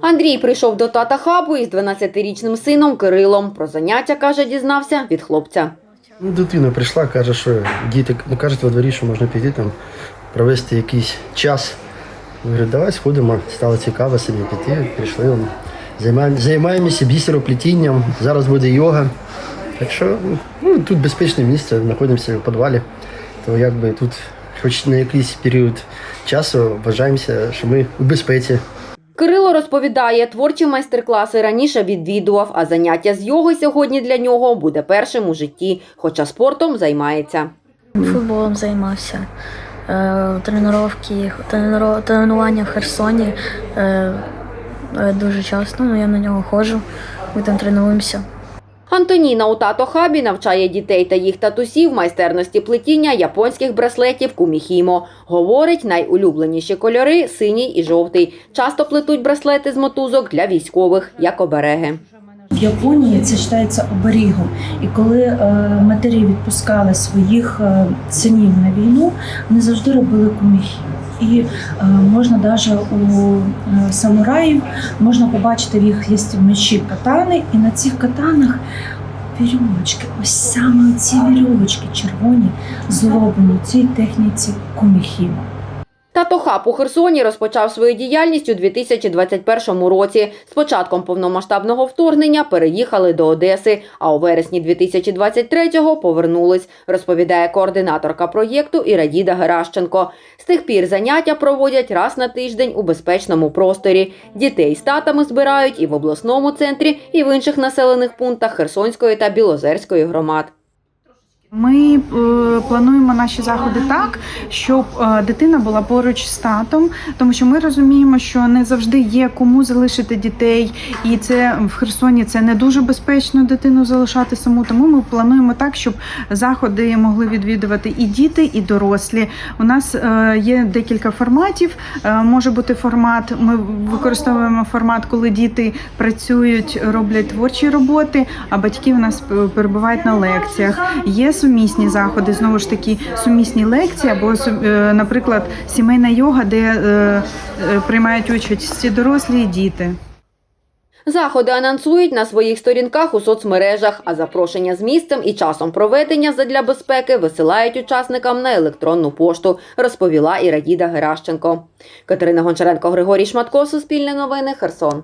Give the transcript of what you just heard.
Андрій прийшов до тата хабу із 12-річним сином Кирилом. Про заняття, каже, дізнався від хлопця. Ну, дитина прийшла, каже, що діти ну, кажуть во дворі, що можна піти там, провести якийсь час. Я Говорю, давай сходимо, стало цікаво собі піти, прийшли. Займаємо, займаємося бісероплетінням, зараз буде йога. Так що ну, тут безпечне місце, знаходимося в підвалі, то якби тут хоч на якийсь період часу вважаємося, що ми у безпеці. Кирило розповідає, творчі майстер-класи раніше відвідував, а заняття з йоги сьогодні для нього буде першим у житті, хоча спортом займається. Футболом займався. Е, Тренування, тренування в Херсоні е, е, дуже часто, ну я на нього ходжу, ми там тренуємося. Антоніна у тато хабі навчає дітей та їх татусів майстерності плетіння японських браслетів куміхімо. Говорить, найулюбленіші кольори синій і жовтий. Часто плетуть браслети з мотузок для військових, як обереги. В Японії це вважається оберігом. І коли е, матері відпускали своїх е, синів на війну, вони завжди робили куміхи. І е, можна навіть у е, самураїв можна побачити в їх є мечі катани, і на цих катанах вірьовочки, ось саме ці вірьовочки червоні зроблені в цій техніці куміхіма. Тато хаб у Херсоні розпочав свою діяльність у 2021 році. З початком повномасштабного вторгнення переїхали до Одеси, а у вересні 2023-го повернулись, розповідає координаторка проєкту Ірадіда Геращенко. З тих пір заняття проводять раз на тиждень у безпечному просторі. Дітей з татами збирають і в обласному центрі, і в інших населених пунктах Херсонської та Білозерської громад. Ми е, плануємо наші заходи так, щоб е, дитина була поруч з татом, тому що ми розуміємо, що не завжди є кому залишити дітей, і це в Херсоні це не дуже безпечно дитину залишати саму. Тому ми плануємо так, щоб заходи могли відвідувати і діти, і дорослі. У нас е, є декілька форматів. Може бути формат. Ми використовуємо формат, коли діти працюють, роблять творчі роботи, а батьки у нас перебувають на лекціях. Є сумісні заходи, знову ж таки, сумісні лекції, або е, наприклад, сімейна йога, де е, е, приймають участь і дорослі, і діти. Заходи анонсують на своїх сторінках у соцмережах, а запрошення з місцем і часом проведення задля безпеки висилають учасникам на електронну пошту, розповіла Ірадіда Геращенко. Катерина Гончаренко, Григорій Шматко, Суспільне новини, Херсон.